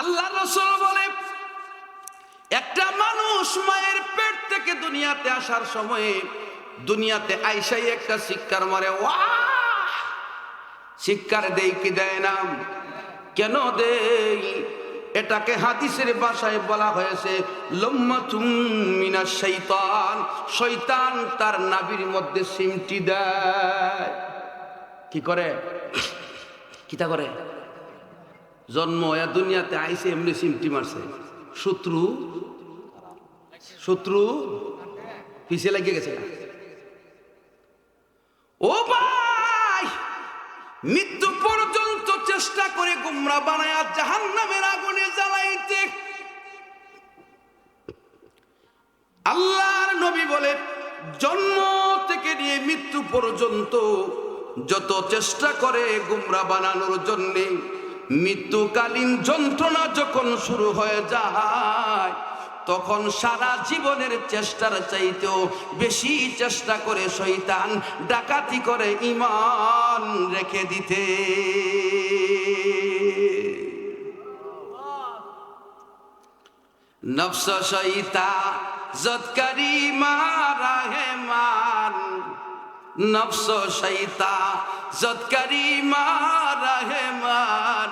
আল্লাহ রসুল বলে, একটা মানুষ মায়ের পেট থেকে দুনিয়াতে আসার সময়ে দুনিয়াতে আইসাই একটা শিক্ষার মারে শিক্ষার দেই কি দেয় না? কেন দেই? এটাকে হাদিসের ভাষায় বলা হয়েছে মিনা শৈতান শৈতান তার নাবির মধ্যে সিমটি দেয়। কি করে? কিতা করে? জন্ম, এ দুনিয়াতে আইসে এমনি সিমটি মারছে। শত্রু? শত্রু? পিছিয়ে লাগিয়ে গেছে ও ভাই, মৃত্যু পর্যন্ত চেষ্টা করে গুমরা বানায় জাহান নামের আগুনে জ্বালাইতে। আল্লাহর নবী বলে, জন্ম থেকে নিয়ে মৃত্যু পর্যন্ত যত চেষ্টা করে গুমরা বানানোর জন্যে মৃত্যুকালীন যন্ত্রণা যখন শুরু হয়ে যায়, তখন সারা জীবনের চেষ্টার চাইতেও বেশি চেষ্টা করে শৈতান ডাকাতি করে ইমান রেখে দিতে। নফস শৈতা জৎকারি মারা হেমান নফস শৈতা জৎকারি মারা হেমান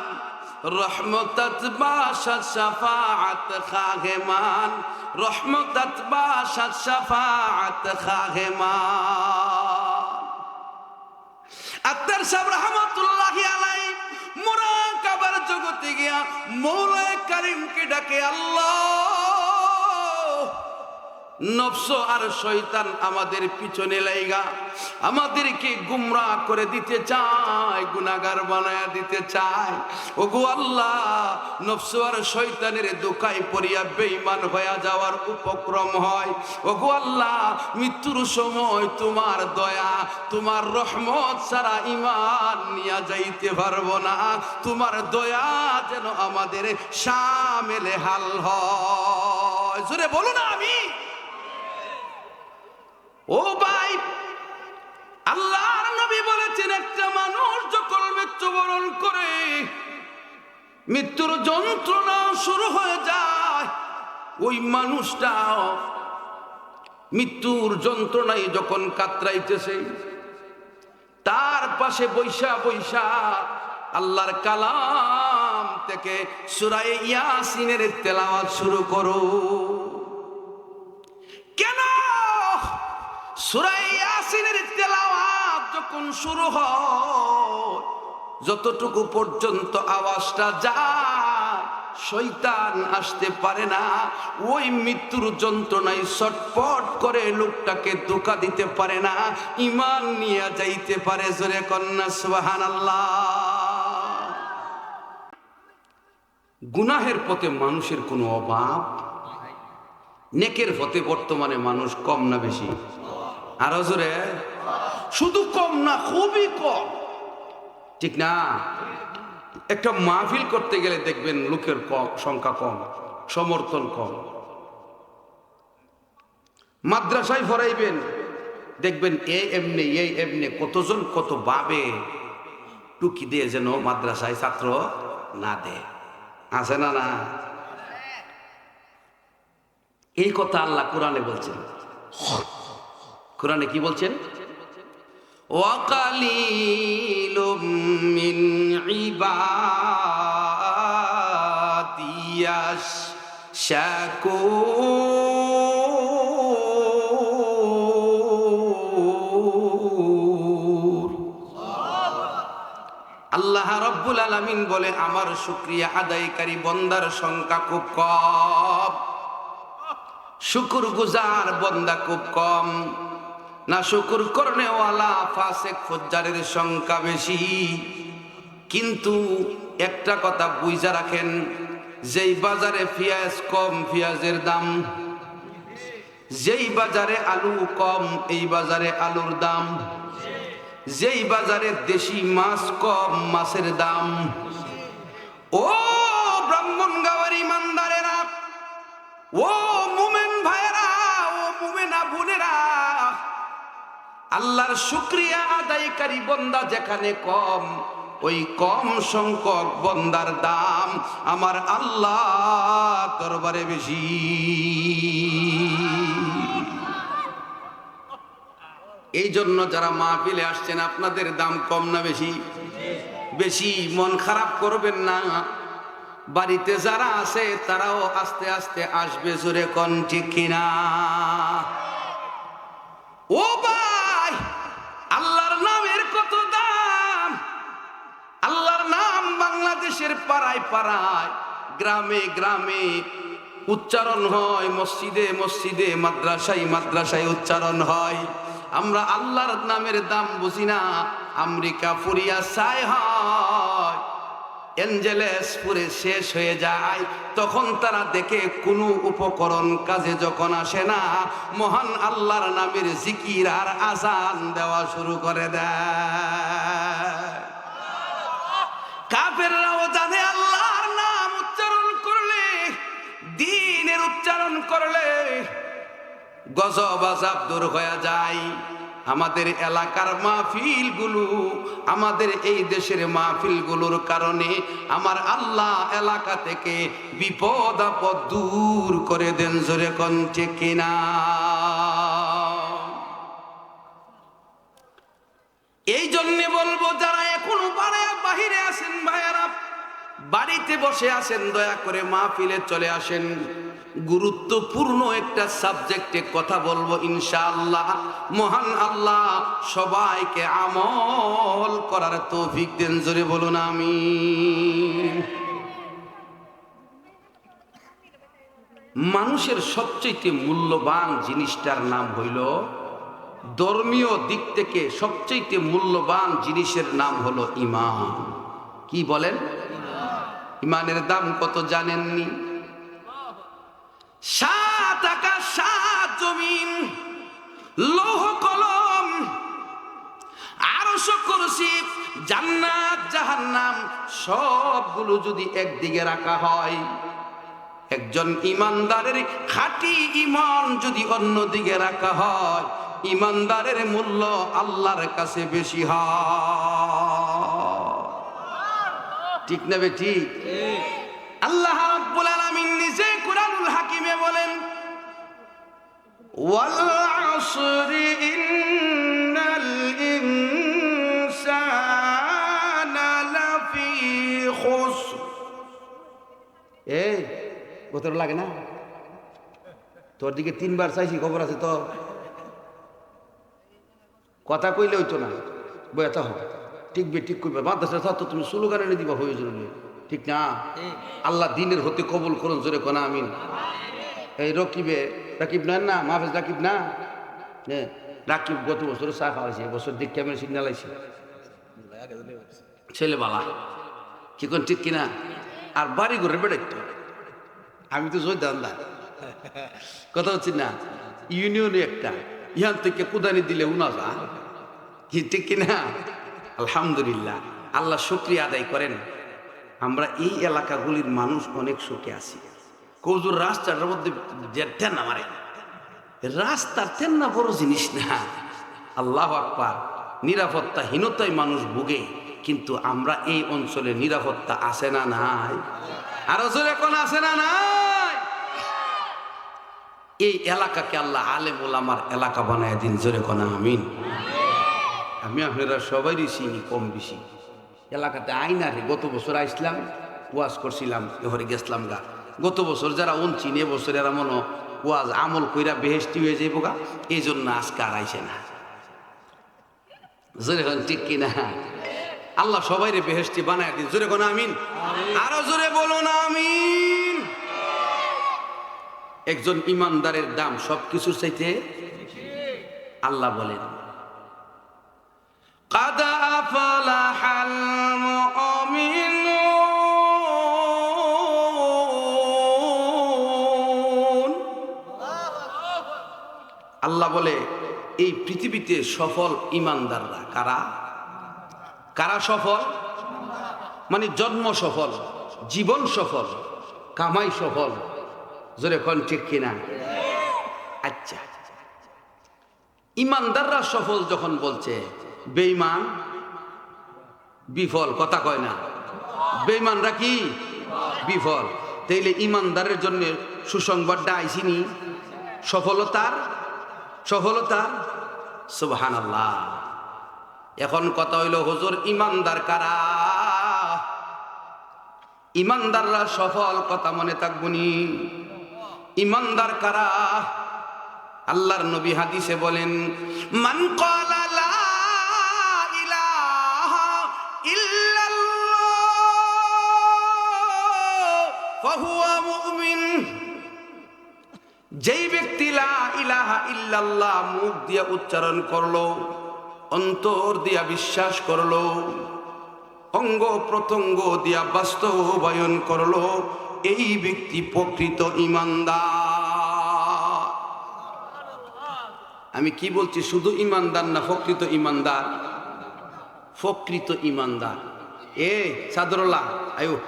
রহমতত বাসাত শাফাআত রহমতত বাসাত শাফাআত খাগেমান। আত্মার সাহেব রহমতুল্লাহি আলাই মুরাকাবার জগতে গিয়া মৌলায় কারিমকে ডাকে, আল্লাহ! নফস আর শয়তান আমাদের পিছনে লাইগা। আমাদেরকে গুমরা করে দিতে চায় গুনাগার বানায়া দিতে চায়। ও গো আল্লাহ, নফস আর শয়তানের দোকায় পড়িয়া বেঈমান হয়ে যাওয়ার উপক্রম হয়। ও গো আল্লাহ, মৃত্যুর সময় তোমার দয়া, তোমার রহমত সারা ইমান নিয়া যাইতে পারব না। তোমার দয়া যেন আমাদের সামেলে হাল হয়। জোরে বলো না আমি ও ভাই, আল্লাহর নবী বলেছেন, একটা মানুষ যখন মৃত্যুবরণ করে, মৃত্যুর যন্ত্রণা শুরু হয়ে যায়। ওই মানুষটা মৃত্যুর যন্ত্রণায় যখন কাতরাইতেছে, তার পাশে বৈশা বৈশা আল্লাহর কালাম থেকে সুরাই ইয়াসিনের তেলাওয়াত শুরু করো। সুরাই ইয়াসিনের তেলাওয়াত যখন শুরু হয়, যতটুকু পর্যন্ত আওয়াজটা যায় শৈতান আসতে পারে না। ওই মৃত্যুর যন্ত্রণায় ছটপট করে লোকটাকে ধোকা দিতে পারে না ইমান নিয়ে যাইতে পারে জোরে কন্যা সুবাহান গুনাহের পথে মানুষের কোনো অভাব? নেকের পথে বর্তমানে মানুষ কম না বেশি? আরও জোরে। শুধু কম না, খুবই কম। ঠিক না? একটা মাহফিল করতে গেলে দেখবেন লোকের কম সংখ্যা কম, সমর্থন কম। মাদ্রাসায় ভরাইবেন, দেখবেন এ এমনি এই এমনি, কতজন কত ভাবে টুকি দিয়ে যেন মাদ্রাসায় ছাত্র না দে আছে না না? এই কথা আল্লাহ কোরআনে বলছেন। কোরআনে কি বলছেন? আল্লাহ রব্বুল আলামিন বলে আমার শুক্রিয়া আদায়কারী বন্দার সংখ্যা খুব কম। শুকুর গুজার বন্দা খুব কম। না শুকুর করনেওয়ালা ফাসেক ফজ্জারের সংখ্যা বেশি। কিন্তু একটা কথা বুঝা রাখেন, যেই বাজারে পেঁয়াজ কম পেঁয়াজের দাম। যেই বাজারে আলু কম, এই বাজারে আলুর দাম। যেই বাজারে দেশি মাছ কম, মাছের দাম। ও ব্রাহ্মণ গাওয়ার ইমানদারেরা, ও মুমেন ভাইরা ও মুমেনা বোনেরা আল্লাহর শুক্রিয়া আদায়কারী বন্দা যেখানে কম, ওই কম সংখ্যক বন্দার দাম আমার আল্লাহ দরবারে বেশি। এই জন্য যারা মাহফিলে আসছেন, আপনাদের দাম কম না বেশি? বেশি, মন খারাপ করবেন না। বাড়িতে যারা আছে, তারাও আস্তে আস্তে আসবে জোরে কন ঠিক কিনা। ও ভাই আল্লাহর নাম বাংলাদেশের পাড়ায় পাড়ায়, গ্রামে গ্রামে উচ্চারণ হয়, মসজিদে মসজিদে, মাদ্রাসায় মাদ্রাসায় উচ্চারণ হয়। আমরা আল্লাহর নামের দাম বুঝি না, আমেরিকা ফুরিয়া সাই হয়। এঞ্জেলেস পুরে শেষ হয়ে যায়, তখন তারা দেখে কোনো উপকরণ কাজে যখন আসে না, মহান আল্লাহর নামের জিকির আর আজান দেওয়া শুরু করে দেয়। আল্লাহর নাম উচ্চারণ করলে, দিনের উচ্চারণ করলে গজব আজাব দূর হয়ে যায়। আমাদের এলাকার মাহফিলগুলো, আমাদের এই দেশের মাহফিলগুলোর কারণে আমার আল্লাহ এলাকা থেকে বিপদ আপদ দূর করে দেন জোরে কণ্ঠে কিনা এই জন্যে বলব এখনও বাহিরে আছেন ভাইয়ারা, বাড়িতে বসে আছেন দয়া করে মাহফিলে চলে আসেন। গুরুত্বপূর্ণ একটা সাবজেক্টে কথা বলব ইনশাআল্লাহ। মহান আল্লাহ সবাইকে আমল করার তৌফিক দেন, জোরে বলুন আমি মানুষের সবচেয়ে মূল্যবান জিনিসটার নাম হইল, ধর্মীয় দিক থেকে সবচেয়ে মূল্যবান জিনিসের নাম হলো ইমান। কি বলেন? ইমানের দাম কত জানেননি? সাত আকাশ সাত জমিন, লৌহ কলম, আরশ কুরসি, জান্নাত, জাহান্নাম, সবগুলো যদি একদিকে রাখা হয়, একজন ইমানদারের খাঁটি ইমান যদি অন্যদিকে রাখা হয়, ইমানদারের মূল্য আল্লাহর কাছে বেশি হয়। ঠিক না বে ঠিক? আল্লাহ রাব্বুল আলামিন নিজে কুরআনুল হাকিমে বলেন, ওয়াল আসরি ইন্নাল ইনসানা লাফি খুসর। এই বোতল লাগে না? তোর দিকে তিনবার চাইছি, খবর আছে তো? কথা কইলে হইতো না বয়া তো হবে ঠিক বে ঠিক করবে। মাদ্রাসা ছাত্র তুমি স্লোগান এনে দিবা হয়ে জরুরি ঠিক না? আল্লাহ দিনের হতে কবুল করুন, জোরে কোনা, আমিন। এই রকিবে, রাকিব না না, মাহফেজ রাকিব না? হ্যাঁ রাকিব গত বছর চা খাওয়াইছে বছর দেখে আমি সিগনাল আইছি। ছেলে বালা কি কোন ঠিক কিনা? আর বাড়ি ঘরে বেড়াইতো। আমি তো জয় দান্দা কথা হচ্ছে না, ইউনিয়নে একটা, ইহান থেকে কুদানি দিলে উনা যা কি ঠিক কিনা? আলহামদুলিল্লাহ, আল্লাহ শুক্রিয়া আদায় করেন। আমরা এই এলাকাগুলির মানুষ অনেক সুখে আছি। কৌজুর রাস্তাটার মধ্যে যে টেন্না মারে, রাস্তার টেন্না বড় জিনিস না। আল্লাহ আকবার, নিরাপত্তাহীনতায় মানুষ ভুগে, কিন্তু আমরা এই অঞ্চলে নিরাপত্তা আছে না নাই? আর জোরে কোন আছে না নাই? এই এলাকাকে আল্লাহ আলেম ওলামার এলাকা বানায় দিন, জোরে কোন আমিন। আমি আপনারা সবাই চিনি কম বেশি। এলাকাতে আইনারে গত বছর আইসলাম ওয়াজ করছিলাম এহরে গেছিলাম গা। গত বছর যারা অন চিনে বছর এরা মনে ওয়াজ আমল কইরা বেহেস্তি হয়ে যাইব গা এই জন্য আজকে আর আইসে না। জোরে হন ঠিক কিনা? আল্লাহ সবাই রে বেহেস্তি বানায় দিন। জোরে কোন আমিন। আরও জোরে বলুন আমিন। একজন ইমানদারের দাম সব কিছুর চাইতে আল্লাহ বলেন। قد أفلح المؤمنون আল্লাহ বলে এই পৃথিবীতে সফল ইমানদাররা কারা কারা সফল মানে জন্ম সফল জীবন সফল কামাই সফল জোরে কন ঠিক কিনা আচ্ছা ইমানদাররা সফল যখন বলছে বেঈমান? বিফল, কথা কয় না। বেইমানরা কি? বিফল। তাইলে ইমানদারের জন্য সুসংবাদটা আইসিনি সফলতার? সফলতা সুবহান আল্লাহ এখন কথা হইল, হুজুর ইমানদার কারা? ইমানদাররা সফল, কথা মনে থাকবনি ইমানদার কারা? আল্লাহর নবী হাদিসে বলেন, মান ক্বালা যেই ব্যক্তি ইল্লাল্লাহ মুখ দিয়া উচ্চারণ করল, অন্তর দিয়া বিশ্বাস করল, অঙ্গ প্রত্যঙ্গ দিয়া বাস্তবায়ন করল, এই ব্যক্তি প্রকৃত ইমানদার। আমি কি বলছি, শুধু ইমানদার না, প্রকৃত ইমানদার? প্রকৃত ইমানদার। এ, সাদরল্লাহ, আয়ো,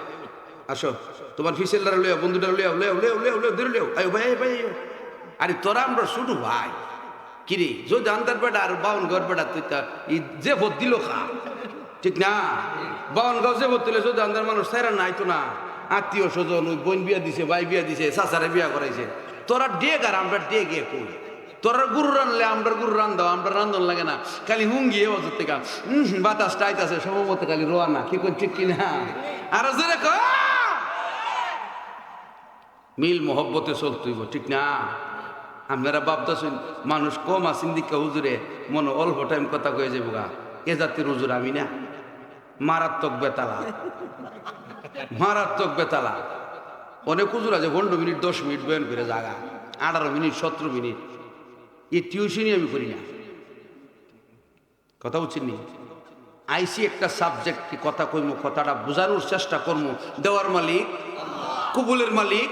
আসো। তোমার ফিসেলদার লেও বন্ধুটার লেও লেও লেও লেও লেও ধরে লেও আয়ো ভাই ভাই। আরে তোরা আমরা শুধু ভাই। কিরে, যদি আন্দার বেটা আর বাউন ঘর বেটা তুই তা ই যে ভোট দিল খা। ঠিক না? বাউন গাও যে ভোট দিলে, যদি আন্দার মানুষ সাইরা নাই তো না? আত্মীয় স্বজন, ওই বোন বিয়া দিছে, ভাই বিয়া দিছে, চাচারে বিয়া করাইছে। তোরা ডেক আর আমরা ডেকে কই? তোরা গুরু রানলে আমরা গুরু রান দাও, আমরা রান্ধন লাগে না। খালি হুঙ্গিয়ে অজর থেকে বাতাস আছে সম্ভবত খালি রোয়া না কি ঠিক কিনা? আর জোরে কয়! মিল মহব্বতে চলতইব, ঠিক না? আপনারা ভাবতেছেন, মানুষ কম আছেন দিকে হুজুরে, মনে অল্প টাইম কথা কয়ে যাব গা। এ জাতির হুজুর আমি না। মারাত্মক বেতালা। মারাত্মক বেতালা। অনেক হুজুর আছে, পনেরো মিনিট, দশ মিনিট বয়ান করে জাগা আঠারো মিনিট, সতেরো মিনিট। এই টিউশনই আমি করি না। কথা বুঝছেন নি? আইসি একটা সাবজেক্ট কথা কইমু, কথাটা বোঝানোর চেষ্টা করব দেওয়ার মালিক, কবুলের মালিক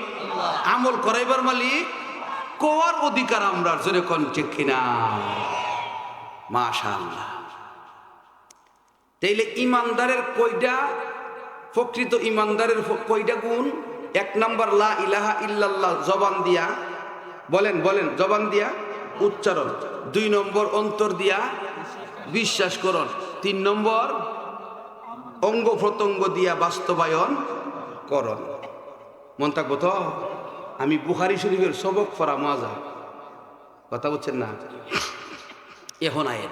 আমল করাইবার মালিক কোয়ার অধিকার আমরা জোরে কোন ঠিক কিনা? মাশাআল্লাহ। তাইলে ইমানদারের কয়টা প্রকৃত ইমানদারের কয়টা গুণ? এক নাম্বার, লা ইলাহা ইল্লাল্লাহ, জবান দিয়া। বলেন বলেন, জবান দিয়া। উচ্চারণ। দুই নম্বর, অন্তর দিয়া। বিশ্বাস করণ তিন নম্বর, অঙ্গ প্রত্যঙ্গ দিয়া বাস্তবায়ন করণ মন থাকব তো? আমি বুখারি শরীফের সবক ফরা মজা কথা বলছেন না? এখন আয়েন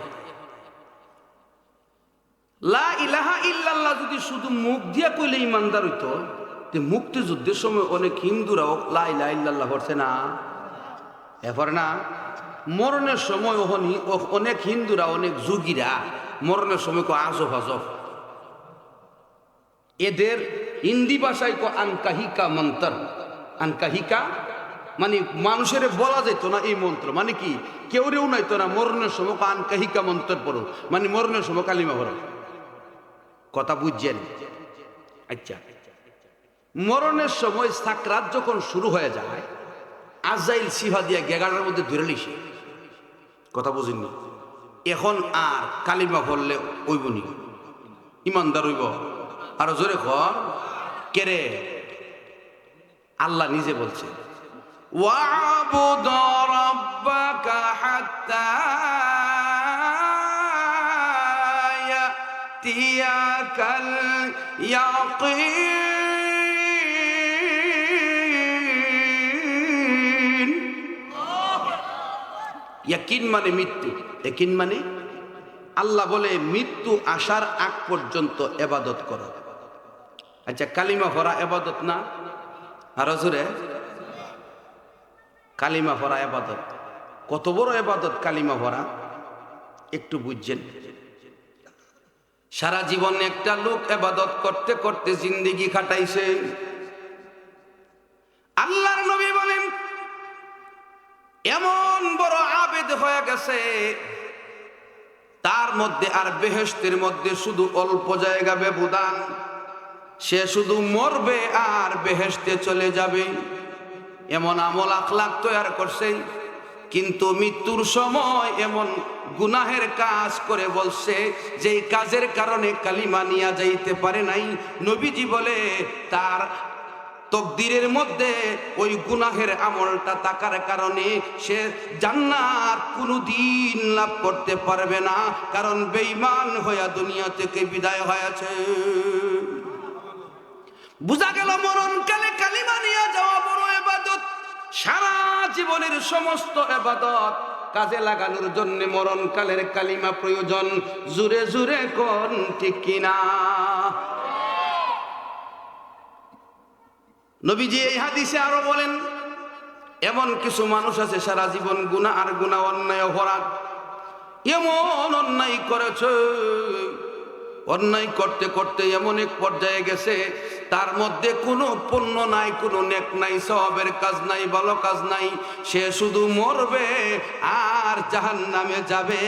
লা ইলাহা ইল্লাল্লাহ যদি শুধু মুখ দিয়া কইলে ইমানদার হইতো, তে মুক্তিযুদ্ধের সময় অনেক হিন্দুরাও লা ইলাহা ইল্লাল্লাহ পড়ছে না? এরপর না? মরণের সময় ওহনি- অনেক হিন্দুরা, অনেক যুগীরা মরণের সময় কো আজব আজব। এদের হিন্দি ভাষায় কো আনকাহিকা মন্তর। আনকাহিকা মানে মানুষের বলা যেত না এই মন্ত্র। মানে কি? কেউ রেউ নাই তোরা মরণের সময় আনকাহিকা মন্তর পড়ো মানে মরণের সময় কালিমা পড়ো। কথা বুঝছেন? আচ্ছা। মরণের সময় সাকরাত যখন শুরু হয়ে যায়, আজাইল সিফা দিয়া গেগারের মধ্যে ধরে লিসে কথা বুঝিনি এখন আর কালিমা পড়লে ওইবনি ইমানদার হইব। আর জোরে ঘর কেরে আল্লাহ নিজে বলছে মানে মৃত্যু। একিন মানে আল্লাহ বলে, মৃত্যু আসার আগ পর্যন্ত এবাদত করা। আচ্ছা কালিমা ভরা এবাদত না? আর জোরে। কালিমা ভরা এবাদত। কত বড় এবাদত কালিমা ভরা একটু বুঝছেন? সারা জীবন একটা লোক এবাদত করতে করতে জিন্দিগি খাটাইছে। আল্লাহর নবী বলেন, এমন বড় আবেদ হয়ে গেছে, তার মধ্যে আর বেহেস্তের মধ্যে শুধু অল্প জায়গা ব্যবধান। সে শুধু মরবে আর বেহেস্তে চলে যাবে। এমন আমল আখলাক তৈরি করছে, কিন্তু মৃত্যুর সময় এমন গুনাহের কাজ করে বলছে যে কাজের কারণে কালিমা নিয়া যাইতে পারে নাই। নবীজি বলে, তার তকদিরের মধ্যে ওই গুনাহের আমলটা থাকার কারণে সে জান্নাত কোনোদিন লাভ করতে পারবে না, কারণ বেঈমান হইয়া দুনিয়া থেকে বিদায় হয়েছে। বুঝা গেল মরণকালে কালিমা নিয়ে যাওয়া বড় এবাদত। সারা জীবনের সমস্ত এবাদত কাজে লাগানোর জন্য মরণকালের কালিমা প্রয়োজন। জুরে জুরে কোন ঠিক কিনা? নবীজি এই হাদিসে আরও বলেন, এমন কিছু মানুষ আছে, সারা জীবন গুণা আর গুণা অন্যায় অপরাধ। এমন অন্যায় করেছে, অন্যায় করতে করতে এমন এক পর্যায়ে গেছে তার মধ্যে কোনো পুণ্য নাই, কোনো নেক নাই সবের কাজ নাই, ভালো কাজ নাই। সে শুধু মরবে আর জাহান নামে যাবে।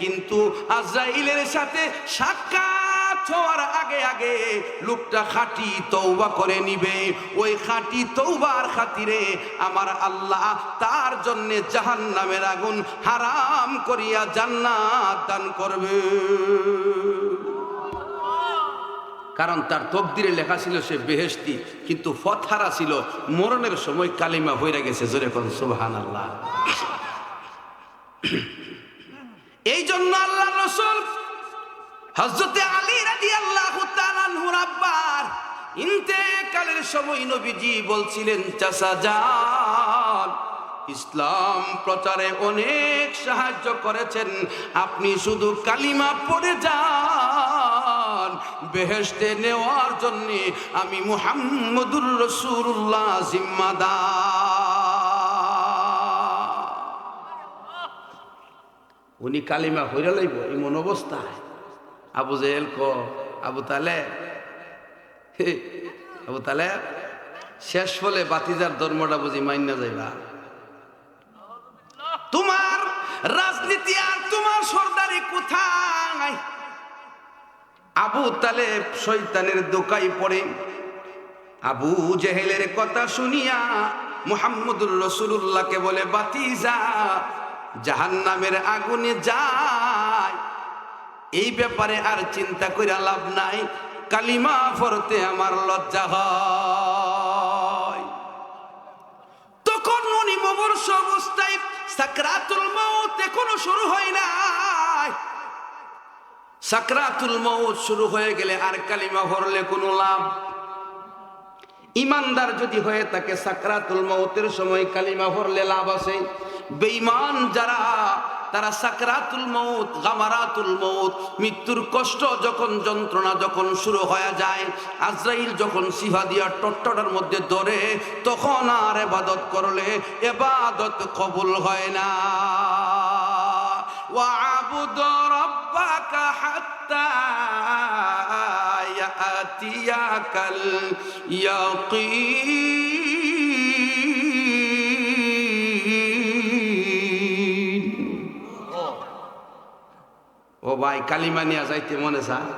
কিন্তু আজরাইলের সাথে সাক্ষাৎ হওয়ার আগে আগে লোকটা খাঁটি তৌবা করে নিবে। ওই খাঁটি তৌবার খাতিরে আমার আল্লাহ তার জন্য জাহান নামের আগুন হারাম করিয়া জান্নাত দান করবে। কারণ তার তকদিরে লেখা ছিল সে বেহেস্তি কিন্তু ফথারা ছিল মরণের সময় কালিমা হইরা গেছে, জোরে কোন সুবহান আল্লাহ এই জন্য আল্লাহ রসুল হজরতে আলী রাজি আল্লাহ আব্বার ইন্তেকালের সময় নবীজি বলছিলেন চাষা যান ইসলাম প্রচারে অনেক সাহায্য করেছেন, আপনি শুধু কালিমা পড়ে যান বেহেশতে নেওয়ার জন্য আমি মুহাম্মদুর রসুল্লাহ জিম্মাদার। উনি কালিমা হইরা লইব, এমন অবস্থায়। আবু জেহেল ক, আবু তালে আবু তালে শেষ হলে বাতিজার ধর্মটা বুঝি মান্য যাইবা। তোমার রাজনীতি আর তোমার সর্দারি কোথায়? আবু তালেব শৈতানের দোকাই পড়ে। আবু জেহেলের কথা শুনিয়া মুহাম্মদুর রসুল্লাহকে বলে, বাতিজা, জাহান্নামের আগুনে যায়। এই ব্যাপারে আর চিন্তা করে লাভ নাই। কালিমা ফরতে আমার লজ্জা হয়। তখন উনি মবর্ষ অবস্থায় সাকরাতুল মৌত এখনও শুরু হয় নাই। সাকরাতুল মৌত শুরু হয়ে গেলে আর কালিমা ভরলে কোনো লাভ? ইমানদার যদি হয়ে থাকে, সাকরাতুল মৌতের সময় কালিমা ভরলে লাভ আছে। বেঈমান যারা, তারা সাকরাতুল মৌত গামারাতুল মৌত মৃত্যুর কষ্ট যখন, যন্ত্রণা যখন শুরু হয়ে যায়, আজরাইল যখন সিহা দিয়া টট্টটার মধ্যে ধরে, তখন আর এবাদত করলে এবাদত কবুল হয় না। ওয়া আবুদ রব رَبَّكَ حَتَّى يَأْتِيَكَ الْيَقِينُ ও ভাই কালিমা নিয়ে যাইতে মনে চায়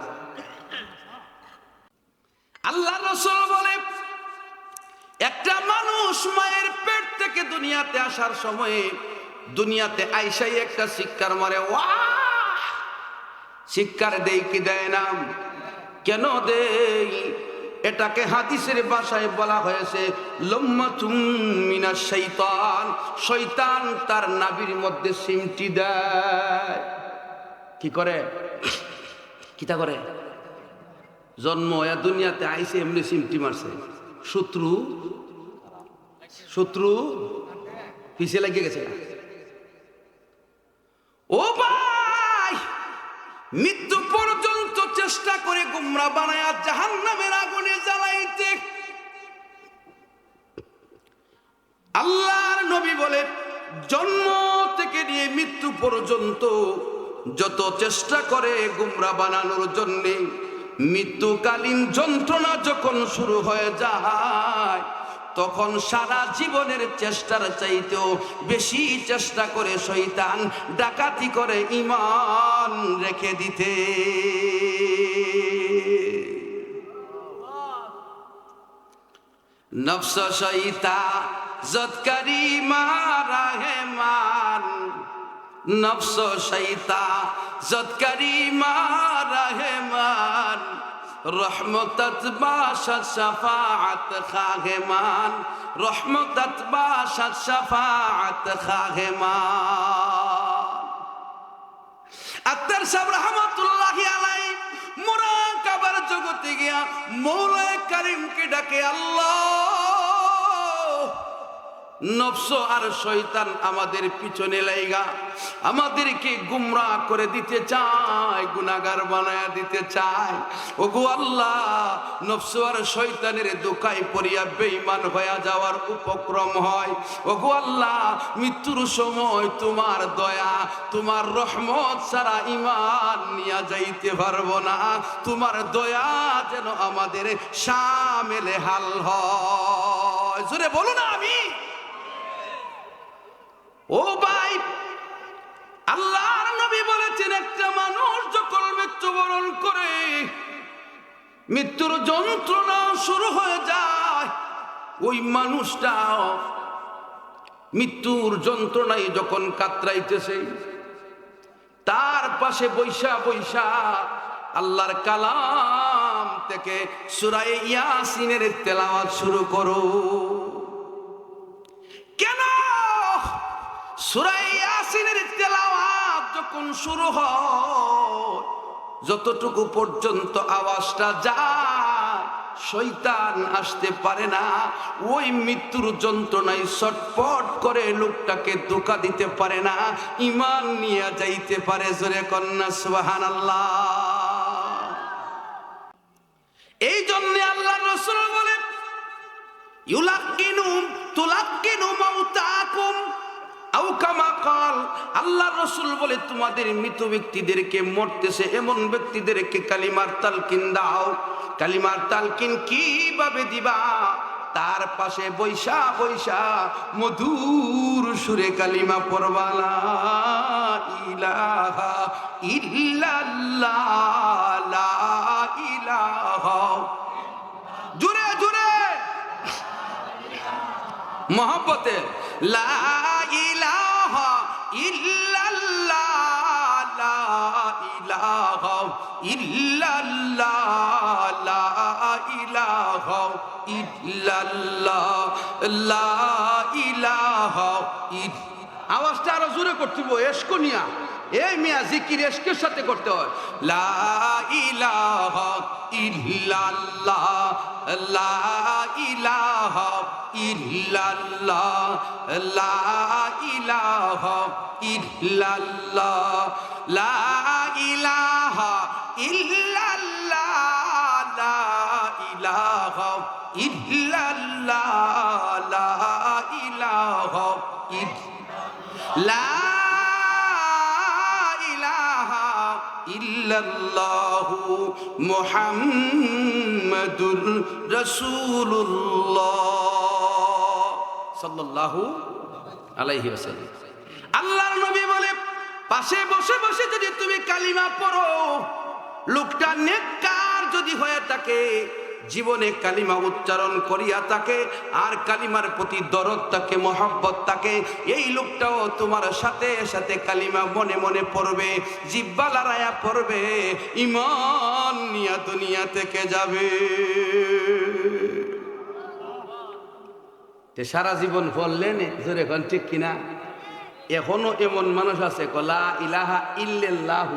আল্লাহ রসুল বলে একটা মানুষ মায়ের পেট থেকে দুনিয়াতে আসার সময়ে দুনিয়াতে আইসাই একটা শিক্ষার মারে ওয়া শিক্ষার দেই কি দেয় না? কেন দেই? এটাকে হাদিসের ভাষায় বলা হয়েছে, লম্মা মিনা শৈতান শৈতান তার নাবির মধ্যে সিমটি দেয়। কি করে? কিতা করে? জন্ম এ দুনিয়াতে আইসে এমনি সিমটি মারছে। শত্রু? শত্রু? পিছিয়ে লাগিয়ে গেছে। ও ভাই! মৃত্যু পর্যন্ত চেষ্টা করে গুমরা বানায় জাহান নামের আগুনে জ্বালাইতে। আল্লাহর নবী বলে, জন্ম থেকে নিয়ে মৃত্যু পর্যন্ত যত চেষ্টা করে গুমরা বানানোর জন্যে, মৃত্যুকালীন যন্ত্রণা যখন শুরু হয়ে যায় তখন সারা জীবনের চেষ্টার চাইতেও বেশি চেষ্টা করে শৈতান ডাকাতি করে ইমান রেখে দিতে। নফস শৈতা জৎকারি মারা হেমান নফস শৈতা জৎকারি মারা হেমান রহমতত বাসাত শাফাআত খাগেমান, রহমতত বাসাত শাফাআত খাগেমান। আত্মার সাহেব রহমতুল্লাহ আলাই মোরাকাবার জগতে গিয়া মৌলায় কারিমকে ডাকে, আল্লাহ নফস আর শয়তান আমাদের পিছনে লাইগা। আমাদেরকে গুমরা করে দিতে চায় গুনাগার বানায়া দিতে চায়। ও গো আল্লাহ, নফস আর শয়তানের দোকায় পড়িয়া বেঈমান হয়ে যাওয়ার উপক্রম হয়। ও গো আল্লাহ, মৃত্যুর সময় তোমার দয়া, তোমার রহমত সারা ইমান নিয়া যাইতে পারব না। তোমার দয়া যেন আমাদের সামেলে হাল হয়। জোরে বলো না আমি ও ভাই, আল্লাহর নবী বলেছেন, একটা মানুষ যখন মৃত্যুবরণ করে, মৃত্যুর যন্ত্রণা শুরু হয়ে যায়। ওই মানুষটা মৃত্যুর যন্ত্রণায় যখন কাতরাইতেছে তার পাশে বৈশা বৈশা আল্লাহর কালাম থেকে সুরাই ইয়াসিনের তেলাওয়াত শুরু করো। তেলাওয়াত যখন শুরু হয়, যতটুকু পর্যন্ত আওয়াজটা যায় শৈতান আসতে পারে না। ওই মৃত্যুর যন্ত্রণায় ছটপট করে লোকটাকে ধোকা দিতে পারে না, ইমান নিয়ে যাইতে পারে জোরে কন্যা সুবাহান এই জন্যে আল্লাহ রসুল বলে ইউলাক্কিনু তুলাক্কিনু মাউতাকুম। আও কামা কাল আল্লাহ রসুল বলে তোমাদের মৃত ব্যক্তিদেরকে মরতেছে, এমন ব্যক্তিদেরকে কালিমার তালকিন দাও। কালিমার তালকিন কীভাবে দিবা? তার পাশে বৈশা বৈশা মধুর সুরে কালিমা পরবালা ইলাহা ইল্লাল্লাহ ইলাহা। জুড়ে জুড়ে। মহব্বতে, লা ইল্লাল্লাহ, লা ইলাহা ইল্লাল্লাহ, লা ইলাহা ইল- আওয়াজটা আরও জোরে করতে হবে এসকো নিয়া। এই মিয়া, জিকির এসকের সাথে করতে হয়। লা ইলাহা ইল্লাল্লাহ, লা ইলাহা ইল্লাল্লাহ, লা ইলাহা ইল্লাল্লাহ, লা ইলাহা মুহাম্মাদুর রাসূলুল্লাহ, সাল্লাল্লাহু আলাইহি ওয়াসাল্লাম। আল্লাহর নবী বলে, পাশে বসে বসে যদি তুমি কালিমা পড়ো লোকটা নেককার যদি হয়ে থাকে, জীবনে কালিমা উচ্চারণ করিয়া থাকে, আর কালিমার প্রতি দরদ তাকে মহব্বত থাকে, এই লোকটাও তোমার সাথে সাথে কালিমা মনে মনে পড়বে, জিব্বা লড়াইয়া পড়বে, ইমান নিয়া দুনিয়া থেকে যাবে। সারা জীবন পড়লেন জোরে এখন ঠিক কিনা? এখনও এমন মানুষ আছে কলা ইলাহা ইল্লাল্লাহু।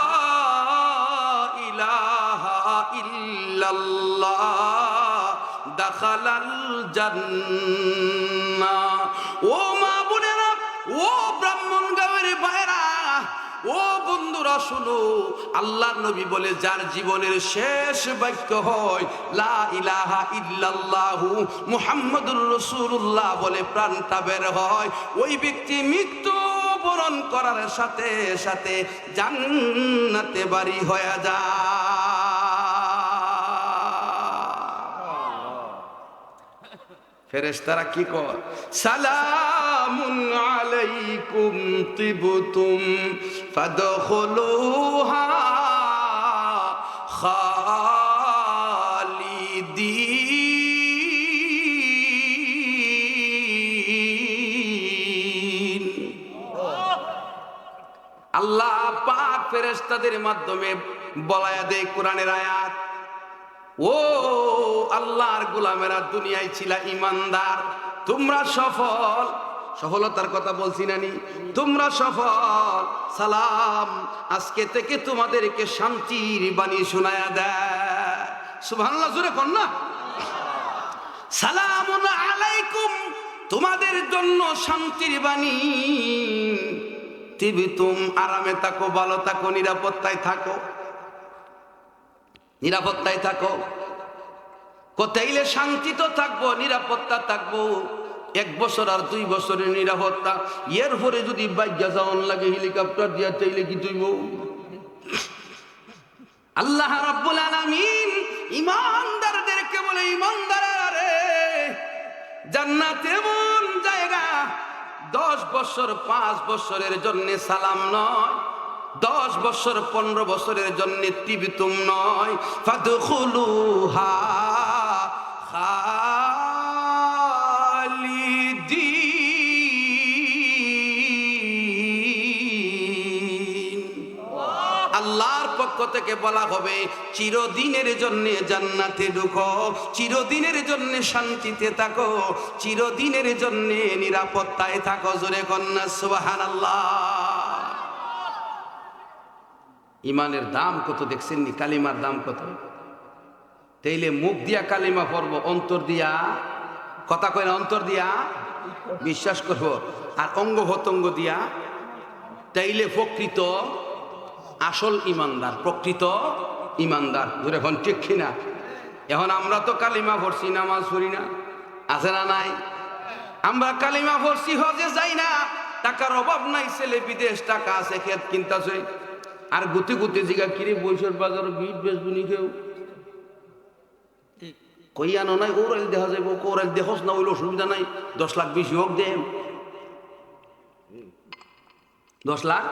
দাখালাল জান্নাহ। ও মা বোনেরা, ও ব্রাহ্মণ গাঁয়ের বাইরা ও বন্ধুরা, শুনো, আল্লাহর নবী বলে যার জীবনের শেষ বাক্য হয়, লা ইলাহা ইল্লাল্লাহু মুহাম্মাদুর রাসূলুল্লাহ বলে প্রাণটা বের হয়। ওই ব্যক্তি মৃত্যু বরণ করার সাথে সাথে জান্নাতে বাড়ি হয়ে যায়। ফেরেশতারা কি কর সালামুন আলাইকুম তিবতুম ফাদখুলুহা খালিদিন। আল্লাহ পাক ফেরেশতাদের মাধ্যমে বলায়া দেয় কোরআনের আয়াত। ও, আল্লাহর গোলামেরা দুনিয়ায় ছিল ইমানদার। তোমরা সফল। সফলতার কথা বলছি নানি। তোমরা সফল। সালাম। আজকে থেকে তোমাদেরকে শান্তির বাণী শোনায়া দেয়। জোরে কর না। সালামুন আলাইকুম। তোমাদের জন্য শান্তির বাণী। তিবিতুম, আরামে থাকো, ভালো থাকো, নিরাপত্তায় থাকো। নিরাপত্তায় থাকো। কোথাইলে শান্তি তো থাকব, নিরাপত্তা থাকব। এক বছর আর দুই বছরের নিরাপত্তা। এর পরে যদি বাইজা যাওয়ান লাগে, হেলিকপ্টার দিয়া চাইলে কি তুইব? আল্লাহ রাব্বুল আলামিন ইমানদারদেরকে বলে ইমানদারেরা জান্নাত এমন জায়গা, দশ বছর, পাঁচ বছরের জন্য সালাম নয়। দশ বছর, পনেরো বছরের জন্য তিবিতুম নয়। ফাদখুলুহা থেকে বলা হবে, চিরদিনের জন্য জান্নাতে ঢুকো, চিরদিনের জন্য শান্তিতে থাকো, চিরদিনের জন্য নিরাপত্তায় থাকো, জোরে কন্যা সুবাহান আল্লাহ ইমানের দাম কত দেখছেন নি কালিমার দাম কত? তাইলে মুখ দিয়া কালিমা পড়ব, অন্তর দিয়া। কথা কয় না, অন্তর দিয়া? বিশ্বাস করব। আর অঙ্গ ভতঙ্গ দিয়া। তাইলে প্রকৃত আসল ইমানদার, প্রকৃত ইমানদার। ধরে এখন ঠিক কিনা? এখন আমরা তো কালিমা পড়ছি, নামাজ পড়ি না। আছে না নাই? আমরা কালিমা পড়ছি, হজে যাই না। টাকার অভাব নাই, ছেলে বিদেশ, টাকা আছে খেত কিনতাছে। আর গুতি গুতি জিগা, কিরে বৈশের বাজার বিট বেসবুনি কেউ? কইয়ানো নাই ওরাইল দেখা যাইব ওরাইল দেখস না হইলে অসুবিধা নাই, দশ লাখ বেশি হোক দে। দশ লাখ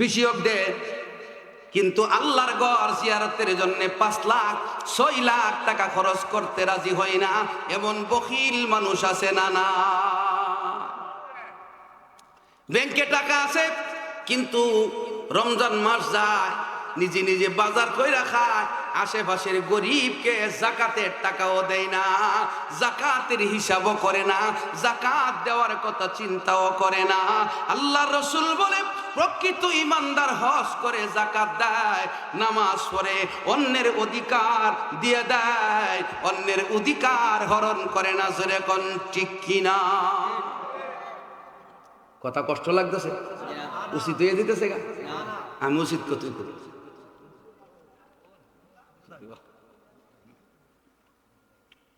বেশি হোক দে। কিন্তু আল্লাহর গড় জিয়ারতের জন্য পাঁচ লাখ, ছয় লাখ টাকা খরচ করতে রাজি হয় না। এমন বকিল মানুষ আছে না না। ব্যাংকে টাকা আছে, কিন্তু রমজান মাস যায়, নিজে নিজে বাজার কইরা খায়, আশেপাশের গরিবকে জাকাতের টাকাও দেয় না, জাকাতের হিসাবও করে না, জাকাত দেওয়ার কথা চিন্তাও করে না। আল্লাহ রসুল বলে, প্রকৃত ইমানদার হস করে জাকাত দেয়, নামাজ পড়ে অন্যের অধিকার দিয়ে দেয়, অন্যের অধিকার হরণ করে না জোরে কোন, ঠিক কিনা? কথা কষ্ট লাগতেছে। উচিত হয়ে দিতেছে গা। আমি উচিত কতই করি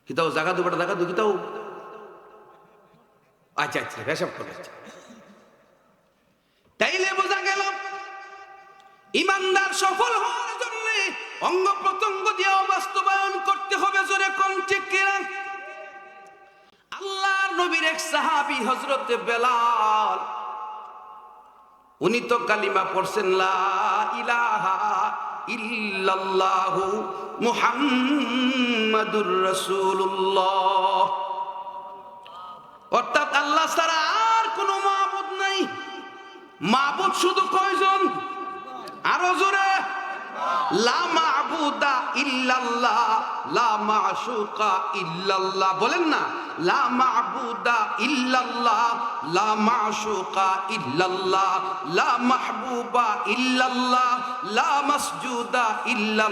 কিতাও জায়গা দুবাটা দেখা দু, কিতাও। আচ্ছা আচ্ছা হিসাব করে আচ্ছা। তাইলে বোঝা গেল, ইমানদার সফল হওয়ার জন্য অঙ্গ প্রত্যঙ্গ দিয়ে বাস্তবায়ন করতে হবে জোরে কোন ঠিক কিনা? আল্লাহর নবীর এক সাহাবি হজরতে বেলাল উনি তো কালিমা পড়ছেন ইল্লাল্লাহু অর্থাৎ আল্লাহ ছাড়া আর কোনো মাবুদ নাই। মাবুদ শুধু কয়জন? আরও জোরে। বলেন না লা মাবুদা ইল্লাল্লাহ লা মাশুকা ইল্লাল্লাহ লা মাহবুবা ইল্লাল্লাহ লা মাসজুদা ইল্লাল্লাহ।